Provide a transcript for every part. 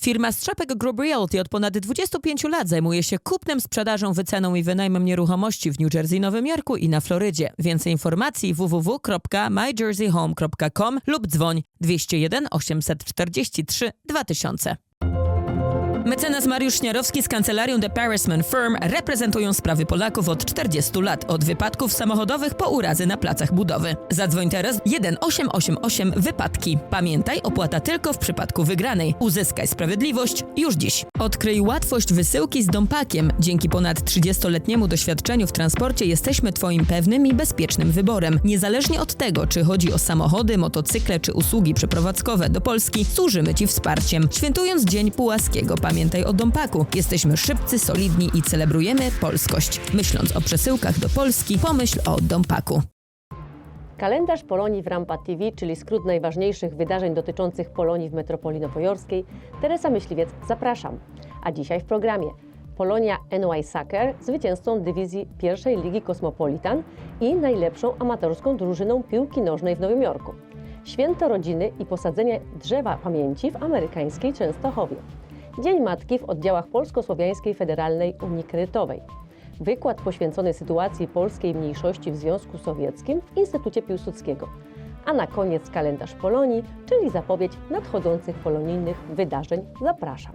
Firma Strzapek Group Realty od ponad 25 lat zajmuje się kupnem, sprzedażą, wyceną i wynajmem nieruchomości w New Jersey, Nowym Jorku i na Florydzie. Więcej informacji www.myjerseyhome.com lub dzwoń 201 843 2000. Mecenas Mariusz Śniarowski z kancelarią The Parisman Firm reprezentują sprawy Polaków od 40 lat, od wypadków samochodowych po urazy na placach budowy. Zadzwoń teraz 1888 wypadki. Pamiętaj, opłata tylko w przypadku wygranej. Uzyskaj sprawiedliwość już dziś. Odkryj łatwość wysyłki z Dompakiem. Dzięki ponad 30-letniemu doświadczeniu w transporcie jesteśmy Twoim pewnym i bezpiecznym wyborem. Niezależnie od tego, czy chodzi o samochody, motocykle czy usługi przeprowadzkowe do Polski, służymy Ci wsparciem. Świętując Dzień Pułaskiego, pamiętaj o Dompaku. Jesteśmy szybcy, solidni i celebrujemy polskość. Myśląc o przesyłkach do Polski, pomyśl o Dompaku. Kalendarz Polonii w Rampa TV, czyli skrót najważniejszych wydarzeń dotyczących Polonii w metropolii nowojorskiej. Teresa Myśliwiec, zapraszam. A dzisiaj w programie Polonia NY Soccer zwycięzcą dywizji pierwszej Ligi Kosmopolitan i najlepszą amatorską drużyną piłki nożnej w Nowym Jorku. Święto rodziny i posadzenie drzewa pamięci w amerykańskiej Częstochowie. Dzień Matki w oddziałach Polsko-Słowiańskiej Federalnej Unii Kredytowej. Wykład poświęcony sytuacji polskiej mniejszości w Związku Sowieckim w Instytucie Piłsudskiego. A na koniec kalendarz Polonii, czyli zapowiedź nadchodzących polonijnych wydarzeń. Zapraszam.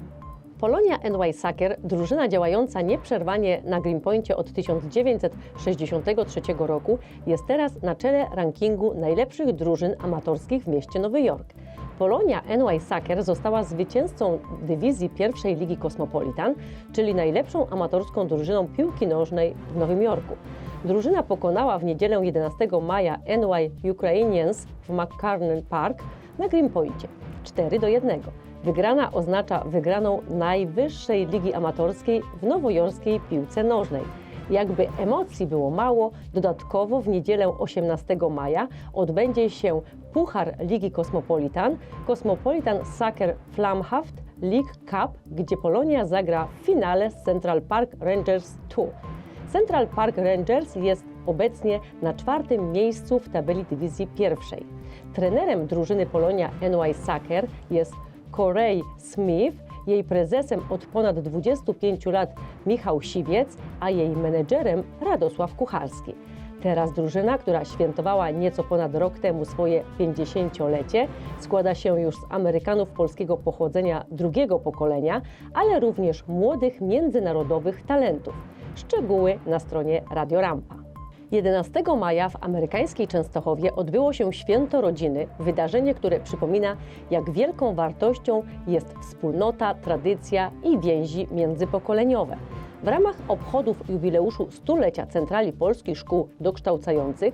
Polonia NY Soccer, drużyna działająca nieprzerwanie na Greenpointie od 1963 roku, jest teraz na czele rankingu najlepszych drużyn amatorskich w mieście Nowy Jork. Polonia NY Soccer została zwycięzcą dywizji pierwszej Ligi Kosmopolitan, czyli najlepszą amatorską drużyną piłki nożnej w Nowym Jorku. Drużyna pokonała w niedzielę 11 maja NY Ukrainians w McCarnan Park na Greenpointie 4 do 1. Wygrana oznacza wygraną najwyższej ligi amatorskiej w nowojorskiej piłce nożnej. Jakby emocji było mało, dodatkowo w niedzielę 18 maja odbędzie się Puchar Ligi Kosmopolitan, Cosmopolitan Soccer Flamhaft League Cup, gdzie Polonia zagra w finale z Central Park Rangers 2. Central Park Rangers jest obecnie na czwartym miejscu w tabeli dywizji pierwszej. Trenerem drużyny Polonia NY Soccer jest Corey Smith, jej prezesem od ponad 25 lat Michał Siwiec, a jej menedżerem Radosław Kucharski. Teraz drużyna, która świętowała nieco ponad rok temu swoje 50-lecie, składa się już z Amerykanów polskiego pochodzenia drugiego pokolenia, ale również młodych międzynarodowych talentów. Szczegóły na stronie Radio Rampa. 11 maja w amerykańskiej Częstochowie odbyło się Święto Rodziny, wydarzenie, które przypomina, jak wielką wartością jest wspólnota, tradycja i więzi międzypokoleniowe. W ramach obchodów jubileuszu stulecia Centrali Polskich Szkół Dokształcających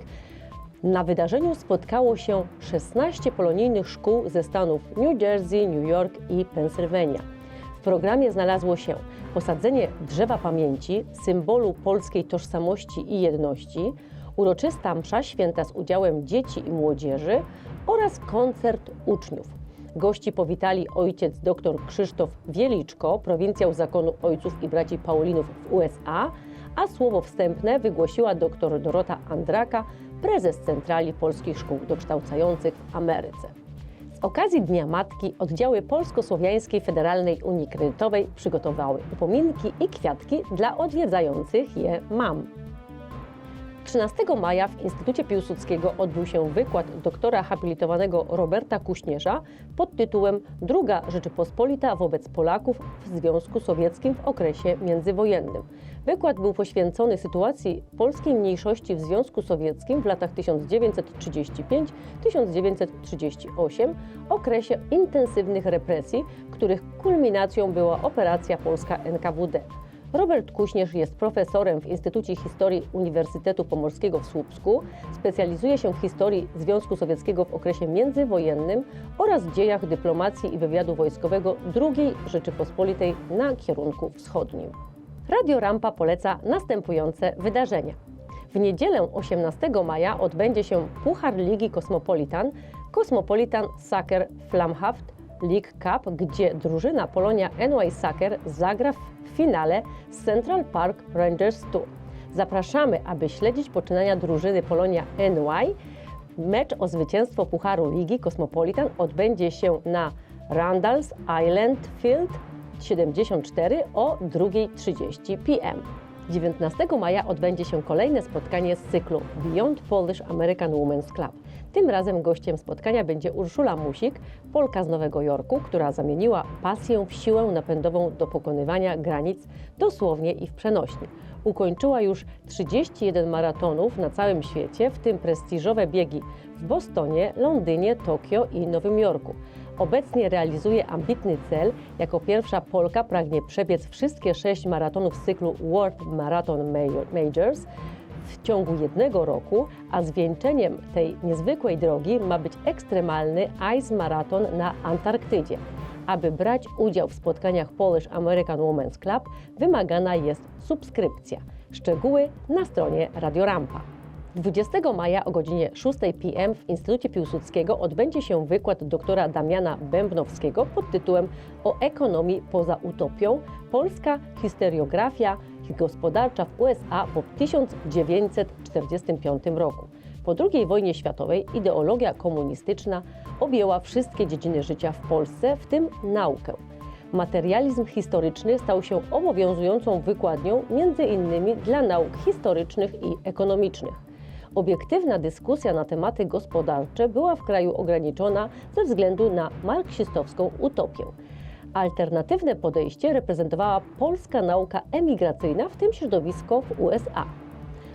na wydarzeniu spotkało się 16 polonijnych szkół ze stanów New Jersey, New York i Pensylwania. W programie znalazło się posadzenie drzewa pamięci, symbolu polskiej tożsamości i jedności, uroczysta msza święta z udziałem dzieci i młodzieży oraz koncert uczniów. Gości powitali ojciec dr Krzysztof Wieliczko, prowincjał zakonu ojców i braci Paulinów w USA, a słowo wstępne wygłosiła dr Dorota Andraka, prezes Centrali Polskich Szkół Dokształcających w Ameryce. Okazji Dnia Matki oddziały Polsko-Słowiańskiej Federalnej Unii Kredytowej przygotowały upominki i kwiatki dla odwiedzających je mam. 13 maja w Instytucie Piłsudskiego odbył się wykład doktora habilitowanego Roberta Kuśnierza pod tytułem Druga Rzeczypospolita wobec Polaków w Związku Sowieckim w okresie międzywojennym. Wykład był poświęcony sytuacji polskiej mniejszości w Związku Sowieckim w latach 1935-1938, okresie intensywnych represji, których kulminacją była operacja polska NKWD. Robert Kuśnierz jest profesorem w Instytucie Historii Uniwersytetu Pomorskiego w Słupsku. Specjalizuje się w historii Związku Sowieckiego w okresie międzywojennym oraz dziejach dyplomacji i wywiadu wojskowego II Rzeczypospolitej na kierunku wschodnim. Radio Rampa poleca następujące wydarzenia. W niedzielę 18 maja odbędzie się Puchar Ligi Kosmopolitan Cosmopolitan Soccer Flamhaft League Cup, gdzie drużyna Polonia NY Soccer zagra w finale z Central Park Rangers 2. Zapraszamy, aby śledzić poczynania drużyny Polonia NY. Mecz o zwycięstwo Pucharu Ligi Kosmopolitan odbędzie się na Randalls Island Field 74 o 2.30 p.m. 19 maja odbędzie się kolejne spotkanie z cyklu Beyond Polish American Women's Club. Tym razem gościem spotkania będzie Urszula Musik, Polka z Nowego Jorku, która zamieniła pasję w siłę napędową do pokonywania granic dosłownie i w przenośni. Ukończyła już 31 maratonów na całym świecie, w tym prestiżowe biegi w Bostonie, Londynie, Tokio i Nowym Jorku. Obecnie realizuje ambitny cel. Jako pierwsza Polka pragnie przebiec wszystkie sześć maratonów z cyklu World Marathon Major- Majors w ciągu jednego roku, a zwieńczeniem tej niezwykłej drogi ma być ekstremalny Ice Marathon na Antarktydzie. Aby brać udział w spotkaniach Polish American Women's Club, wymagana jest subskrypcja. Szczegóły na stronie Radiorampa. 20 maja o godzinie 6 p.m. w Instytucie Piłsudskiego odbędzie się wykład doktora Damiana Bębnowskiego pod tytułem O ekonomii poza utopią Polska historiografia gospodarcza w USA po 1945 roku. Po II wojnie światowej ideologia komunistyczna objęła wszystkie dziedziny życia w Polsce, w tym naukę. Materializm historyczny stał się obowiązującą wykładnią między innymi dla nauk historycznych i ekonomicznych. Obiektywna dyskusja na tematy gospodarcze była w kraju ograniczona ze względu na marksistowską utopię. Alternatywne podejście reprezentowała polska nauka emigracyjna, w tym środowisko w USA.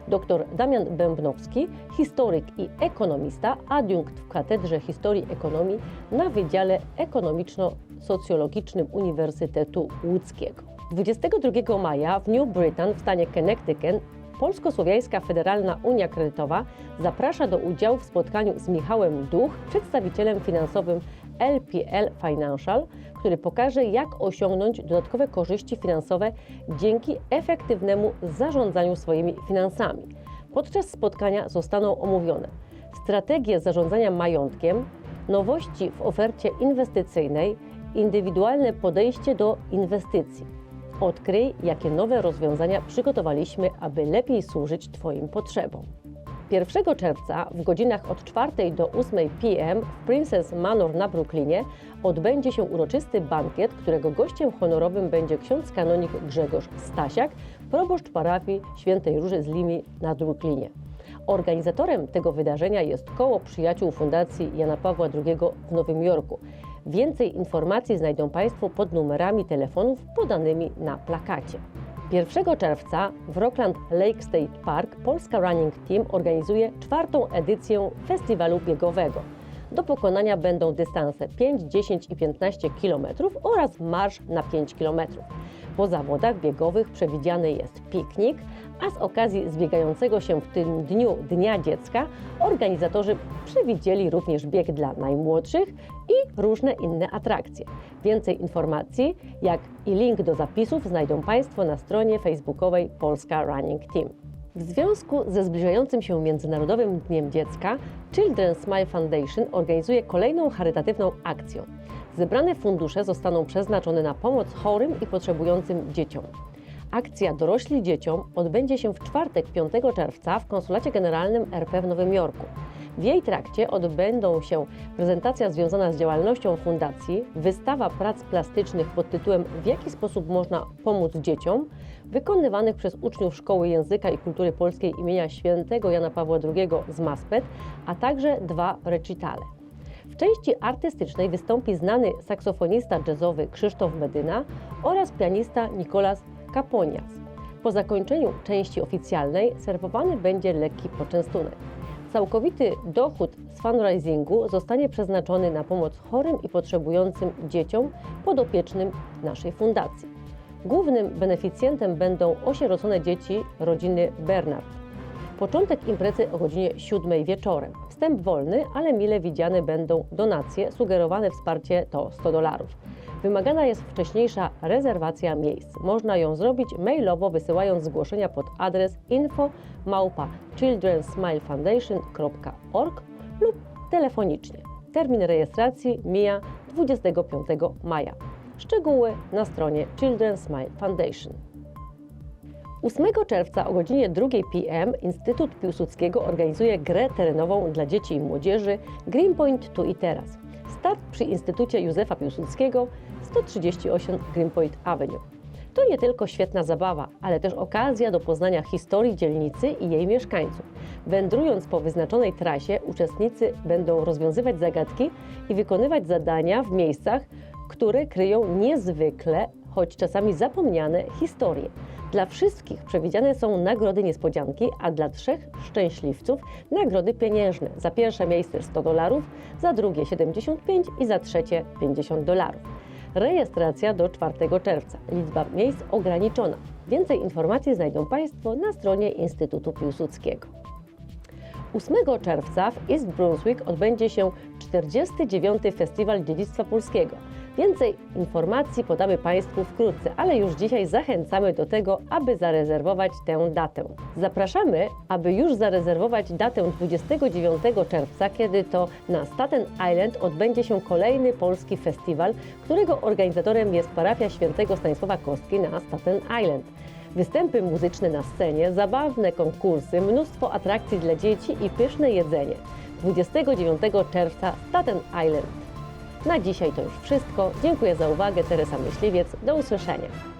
Dr Damian Bębnowski, historyk i ekonomista, adiunkt w Katedrze Historii Ekonomii na Wydziale Ekonomiczno-Socjologicznym Uniwersytetu Łódzkiego. 22 maja w New Britain w stanie Connecticut Polsko-Słowiańska Federalna Unia Kredytowa zaprasza do udziału w spotkaniu z Michałem Duch, przedstawicielem finansowym LPL Financial, który pokaże, jak osiągnąć dodatkowe korzyści finansowe dzięki efektywnemu zarządzaniu swoimi finansami. Podczas spotkania zostaną omówione strategie zarządzania majątkiem, nowości w ofercie inwestycyjnej, indywidualne podejście do inwestycji. Odkryj, jakie nowe rozwiązania przygotowaliśmy, aby lepiej służyć Twoim potrzebom. 1 czerwca w godzinach od 4 do 8 p.m. w Princess Manor na Brooklynie odbędzie się uroczysty bankiet, którego gościem honorowym będzie ksiądz kanonik Grzegorz Stasiak, proboszcz parafii Świętej Róży z Limi na Brooklynie. Organizatorem tego wydarzenia jest Koło Przyjaciół Fundacji Jana Pawła II w Nowym Jorku. Więcej informacji znajdą Państwo pod numerami telefonów podanymi na plakacie. 1 czerwca w Rockland Lake State Park Polska Running Team organizuje czwartą edycję festiwalu biegowego. Do pokonania będą dystanse 5, 10 i 15 km oraz marsz na 5 km. Po zawodach biegowych przewidziany jest piknik, a z okazji zbiegającego się w tym dniu Dnia Dziecka organizatorzy przewidzieli również bieg dla najmłodszych i różne inne atrakcje. Więcej informacji, jak i link do zapisów znajdą Państwo na stronie facebookowej Polska Running Team. W związku ze zbliżającym się Międzynarodowym Dniem Dziecka, Children's Smile Foundation organizuje kolejną charytatywną akcję. Zebrane fundusze zostaną przeznaczone na pomoc chorym i potrzebującym dzieciom. Akcja Dorośli Dzieciom odbędzie się w czwartek 5 czerwca w Konsulacie Generalnym RP w Nowym Jorku. W jej trakcie odbędą się prezentacja związana z działalnością fundacji, wystawa prac plastycznych pod tytułem W jaki sposób można pomóc dzieciom, wykonywanych przez uczniów Szkoły Języka i Kultury Polskiej imienia świętego Jana Pawła II z Maspet, a także dwa recitale. W części artystycznej wystąpi znany saksofonista jazzowy Krzysztof Medyna oraz pianista Nikolas Kaponias. Po zakończeniu części oficjalnej serwowany będzie lekki poczęstunek. Całkowity dochód z fundraisingu zostanie przeznaczony na pomoc chorym i potrzebującym dzieciom podopiecznym naszej fundacji. Głównym beneficjentem będą osierocone dzieci rodziny Bernard. Początek imprezy o godzinie 7 wieczorem. Wstęp wolny, ale mile widziane będą donacje. Sugerowane wsparcie to 100 dolarów. Wymagana jest wcześniejsza rezerwacja miejsc. Można ją zrobić mailowo wysyłając zgłoszenia pod adres info childrensmilefoundation.org lub telefonicznie. Termin rejestracji mija 25 maja. Szczegóły na stronie Children's Smile Foundation. 8 czerwca o godzinie 2 p.m. Instytut Piłsudskiego organizuje grę terenową dla dzieci i młodzieży Greenpoint tu i teraz. Start przy Instytucie Józefa Piłsudskiego 138 Greenpoint Avenue. To nie tylko świetna zabawa, ale też okazja do poznania historii dzielnicy i jej mieszkańców. Wędrując po wyznaczonej trasie, uczestnicy będą rozwiązywać zagadki i wykonywać zadania w miejscach, które kryją niezwykle, choć czasami zapomniane, historie. Dla wszystkich przewidziane są nagrody niespodzianki, a dla trzech szczęśliwców nagrody pieniężne. Za pierwsze miejsce 100 dolarów, za drugie 75 i za trzecie 50 dolarów. Rejestracja do 4 czerwca. Liczba miejsc ograniczona. Więcej informacji znajdą Państwo na stronie Instytutu Piłsudskiego. 8 czerwca w East Brunswick odbędzie się 49. Festiwal Dziedzictwa Polskiego. Więcej informacji podamy Państwu wkrótce, ale już dzisiaj zachęcamy do tego, aby zarezerwować tę datę. Zapraszamy, aby już zarezerwować datę 29 czerwca, kiedy to na Staten Island odbędzie się kolejny polski festiwal, którego organizatorem jest parafia świętego Stanisława Kostki na Staten Island. Występy muzyczne na scenie, zabawne konkursy, mnóstwo atrakcji dla dzieci i pyszne jedzenie. 29 czerwca Staten Island. Na dzisiaj to już wszystko. Dziękuję za uwagę. Teresa Myśliwiec. Do usłyszenia.